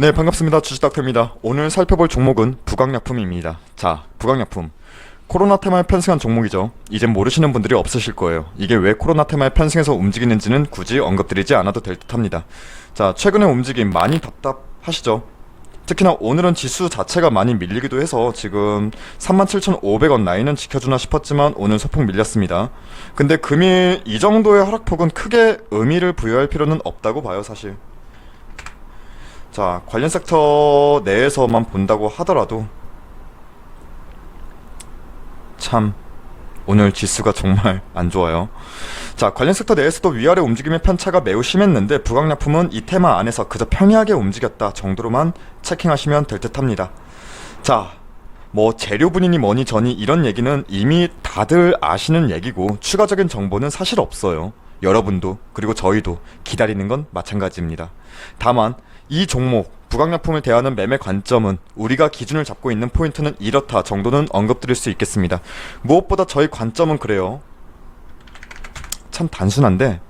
네, 반갑습니다. 주식닥터입니다. 오늘 살펴볼 종목은 부강약품입니다. 자, 부강약품. 코로나 테마에 편승한 종목이죠. 이젠 모르시는 분들이 없으실 거예요. 이게 왜 코로나 테마에 편승해서 움직이는지는 굳이 언급드리지 않아도 될 듯합니다. 자, 최근의 움직임 많이 답답하시죠? 특히나 오늘은 지수 자체가 많이 밀리기도 해서 지금 37,500원 라인은 지켜주나 싶었지만 오늘 소폭 밀렸습니다. 근데 금일 이 정도의 하락폭은 크게 의미를 부여할 필요는 없다고 봐요, 사실. 자, 관련 섹터 내에서만 본다고 하더라도 참 오늘 지수가 정말 안 좋아요. 자, 관련 섹터 내에서도 위아래 움직임의 편차가 매우 심했는데 부강약품은 이 테마 안에서 그저 평이하게 움직였다 정도로만 체킹하시면 될 듯합니다. 자, 뭐 재료분이니 뭐니 저니 이런 얘기는 이미 다들 아시는 얘기고 추가적인 정보는 사실 없어요. 여러분도 그리고 저희도 기다리는 건 마찬가지입니다. 다만 이 종목 부강약품을 대하는 매매 관점은 우리가 기준을 잡고 있는 포인트는 이렇다 정도는 언급드릴 수 있겠습니다. 무엇보다 저희 관점은 그래요. 참 단순한데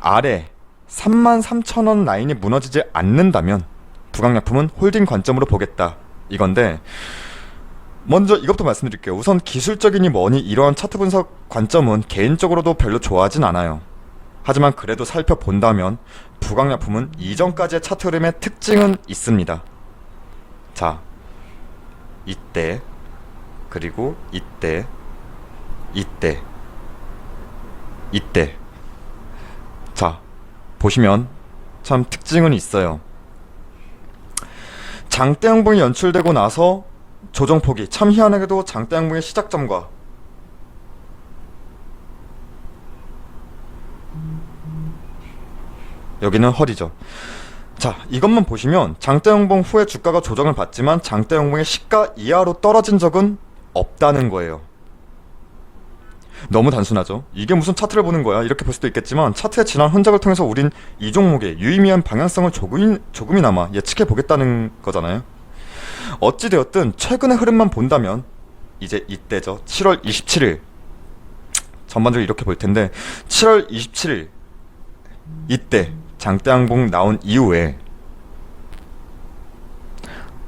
아래 33,000원 라인이 무너지지 않는다면 부강약품은 홀딩 관점으로 보겠다 이건데 먼저 이것부터 말씀드릴게요. 우선 기술적이니 뭐니 이러한 차트 분석 관점은 개인적으로도 별로 좋아하진 않아요. 하지만 그래도 살펴본다면 부강약품은 이전까지의 차트 흐름의 특징은 있습니다. 자, 이때 그리고 이때 이때 이때 자 보시면 참 특징은 있어요. 장대 양봉이 연출되고 나서 조정폭이 참 희한하게도 장대 양봉의 시작점과 여기는 허리죠. 자, 이것만 보시면 장대 양봉 후에 주가가 조정을 받지만 장대 양봉의 시가 이하로 떨어진 적은 없다는 거예요. 너무 단순하죠. 이게 무슨 차트를 보는 거야? 이렇게 볼 수도 있겠지만 차트의 지난 흔적을 통해서 우린 이 종목의 유의미한 방향성을 조금, 조금이나마 예측해 보겠다는 거잖아요. 어찌 되었든 최근의 흐름만 본다면 이제 이때죠. 7월 27일 전반적으로 이렇게 볼 텐데 7월 27일 이때 장대항공 나온 이후에.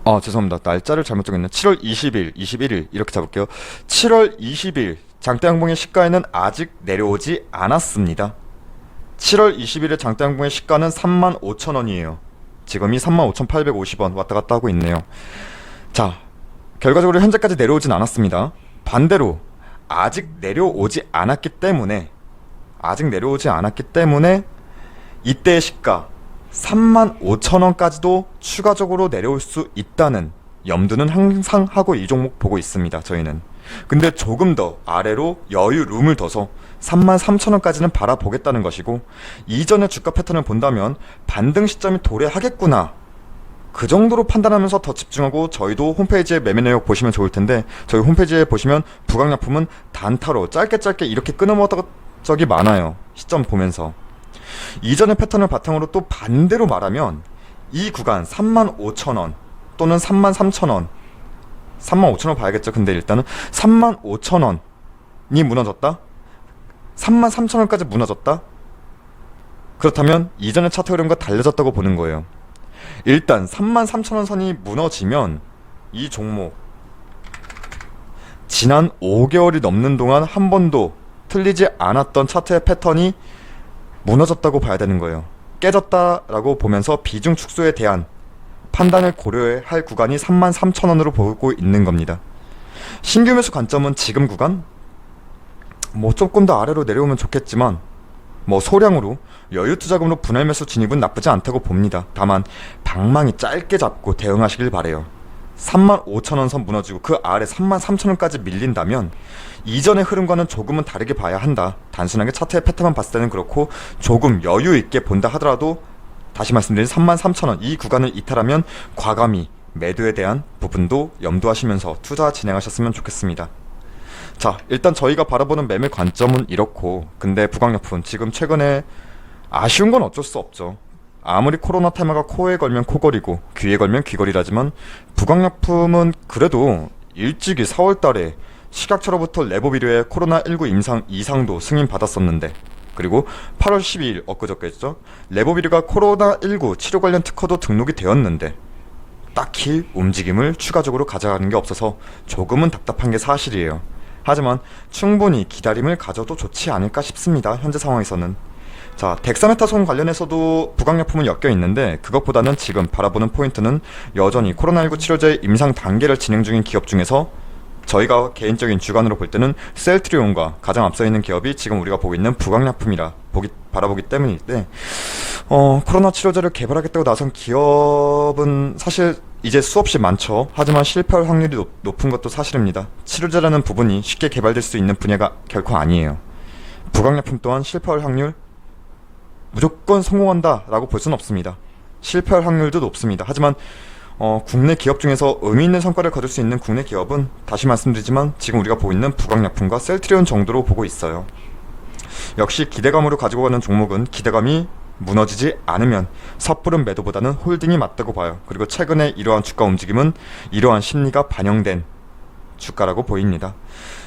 아 죄송합니다. 날짜를 잘못 적었네 7월 20일 21일 이렇게 잡을게요. 7월 20일 장대항공의 시가에는 아직 내려오지 않았습니다. 7월 20일에 장대항공의 시가는 35,000원이에요. 지금이 35,850원 왔다 갔다 하고 있네요. 자 결과적으로 현재까지 내려오진 않았습니다. 반대로 아직 내려오지 않았기 때문에 아직 내려오지 않았기 때문에 이때의 시가 35,000원까지도 추가적으로 내려올 수 있다는 염두는 항상 하고 이 종목 보고 있습니다. 저희는. 근데 조금 더 아래로 여유 룸을 둬서 33,000원까지는 바라보겠다는 것이고 이전의 주가 패턴을 본다면 반등 시점이 도래하겠구나. 그 정도로 판단하면서 더 집중하고 저희도 홈페이지에 매매 내역 보시면 좋을 텐데 저희 홈페이지에 보시면 부강약품은 단타로 짧게 짧게 이렇게 끊어먹었던 적이 많아요. 시점 보면서. 이전의 패턴을 바탕으로 또 반대로 말하면 이 구간 35,000원 또는 33,000원 35,000원 봐야겠죠. 근데 일단은 35,000원이 무너졌다. 33,000원까지 무너졌다. 그렇다면 이전의 차트 흐름과 달라졌다고 보는 거예요. 일단 33,000원 선이 무너지면 이 종목 지난 5개월이 넘는 동안 한 번도 틀리지 않았던 차트의 패턴이 무너졌다고 봐야 되는 거예요. 깨졌다라고 보면서 비중 축소에 대한 판단을 고려해야 할 구간이 33,000원으로 보고 있는 겁니다. 신규 매수 관점은 지금 구간? 뭐 조금 더 아래로 내려오면 좋겠지만 뭐 소량으로 여유 투자금으로 분할 매수 진입은 나쁘지 않다고 봅니다. 다만 방망이 짧게 잡고 대응하시길 바래요. 35,000원 선 무너지고 그 아래 33,000원까지 밀린다면 이전의 흐름과는 조금은 다르게 봐야 한다. 단순하게 차트의 패턴만 봤을 때는 그렇고 조금 여유 있게 본다 하더라도 다시 말씀드린 33,000원 이 구간을 이탈하면 과감히 매도에 대한 부분도 염두하시면서 투자 진행하셨으면 좋겠습니다. 자, 일단 저희가 바라보는 매매 관점은 이렇고 근데 부강약품 지금 최근에 아쉬운 건 어쩔 수 없죠. 아무리 코로나 테마가 코에 걸면 코걸이고 귀에 걸면 귀걸이라지만 부강약품은 그래도 일찍이 4월 달에 식약처로부터 레보비르의 코로나19 임상 이상도 승인 받았었는데 그리고 8월 12일 엊그저께죠 레보비르가 코로나19 치료 관련 특허도 등록이 되었는데 딱히 움직임을 추가적으로 가져가는 게 없어서 조금은 답답한 게 사실이에요. 하지만 충분히 기다림을 가져도 좋지 않을까 싶습니다. 현재 상황에서는. 자, 덱사메타손 관련해서도 부강약품은 엮여 있는데 그것보다는 지금 바라보는 포인트는 여전히 코로나19 치료제 임상 단계를 진행 중인 기업 중에서 저희가 개인적인 주관으로 볼 때는 셀트리온과 가장 앞서 있는 기업이 지금 우리가 보고 있는 부강약품이라 보기 바라보기 때문인데 어, 코로나 치료제를 개발하겠다고 나선 기업은 사실 이제 수없이 많죠. 하지만 실패할 확률이 높, 높은 것도 사실입니다. 치료제라는 부분이 쉽게 개발될 수 있는 분야가 결코 아니에요. 부강약품 또한 실패할 확률 무조건 성공한다라고 볼 수는 없습니다. 실패할 확률도 높습니다. 하지만 어, 국내 기업 중에서 의미 있는 성과를 거둘 수 있는 국내 기업은 다시 말씀드리지만 지금 우리가 보고 있는 부강약품과 셀트리온 정도로 보고 있어요. 역시 기대감으로 가지고 가는 종목은 기대감이 무너지지 않으면 섣부른 매도보다는 홀딩이 맞다고 봐요. 그리고 최근에 이러한 주가 움직임은 이러한 심리가 반영된 주가라고 보입니다.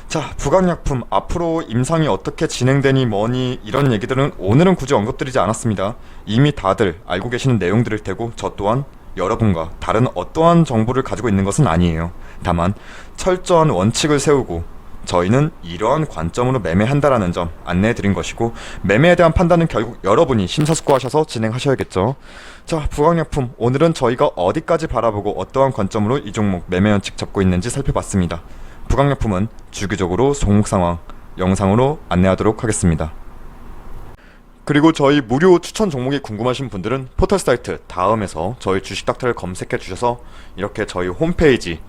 자, 부강약품 앞으로 임상이 어떻게 진행되니 뭐니 이런 얘기들은 오늘은 굳이 언급드리지 않았습니다. 이미 다들 알고 계시는 내용들일 테고 저 또한 여러분과 다른 어떠한 정보를 가지고 있는 것은 아니에요. 다만 철저한 원칙을 세우고 저희는 이러한 관점으로 매매한다라는 점 안내해 드린 것이고 매매에 대한 판단은 결국 여러분이 심사숙고하셔서 진행하셔야겠죠. 자, 부강약품 오늘은 저희가 어디까지 바라보고 어떠한 관점으로 이 종목 매매 원칙 잡고 있는지 살펴봤습니다. 부강약품은 주기적으로 종목 상황 영상으로 안내하도록 하겠습니다. 그리고 저희 무료 추천 종목이 궁금하신 분들은 포털 사이트 다음에서 저희 주식 닥터를 검색해 주셔서 이렇게 저희 홈페이지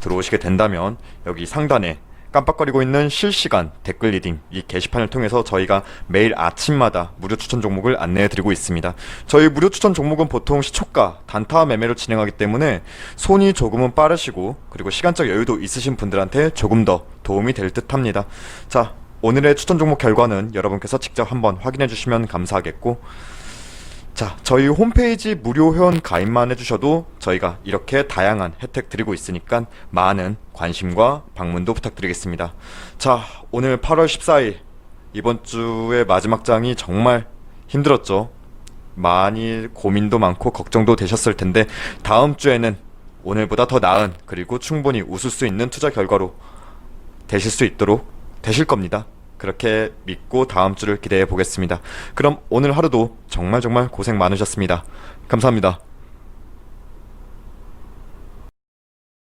들어오시게 된다면 여기 상단에 깜빡거리고 있는 실시간 댓글 리딩 이 게시판을 통해서 저희가 매일 아침마다 무료 추천 종목을 안내해 드리고 있습니다. 저희 무료 추천 종목은 보통 시초가 단타 매매로 진행하기 때문에 손이 조금은 빠르시고 그리고 시간적 여유도 있으신 분들한테 조금 더 도움이 될 듯 합니다. 자, 오늘의 추천 종목 결과는 여러분께서 직접 한번 확인해 주시면 감사하겠고 자, 저희 홈페이지 무료 회원 가입만 해주셔도 저희가 이렇게 다양한 혜택 드리고 있으니까 많은 관심과 방문도 부탁드리겠습니다. 자, 오늘 8월 14일 이번 주의 마지막 장이 정말 힘들었죠. 많이 고민도 많고 걱정도 되셨을 텐데 다음 주에는 오늘보다 더 나은 그리고 충분히 웃을 수 있는 투자 결과로 되실 수 있도록 되실 겁니다. 그렇게 믿고 다음 주를 기대해 보겠습니다. 그럼 오늘 하루도 정말 정말 고생 많으셨습니다. 감사합니다.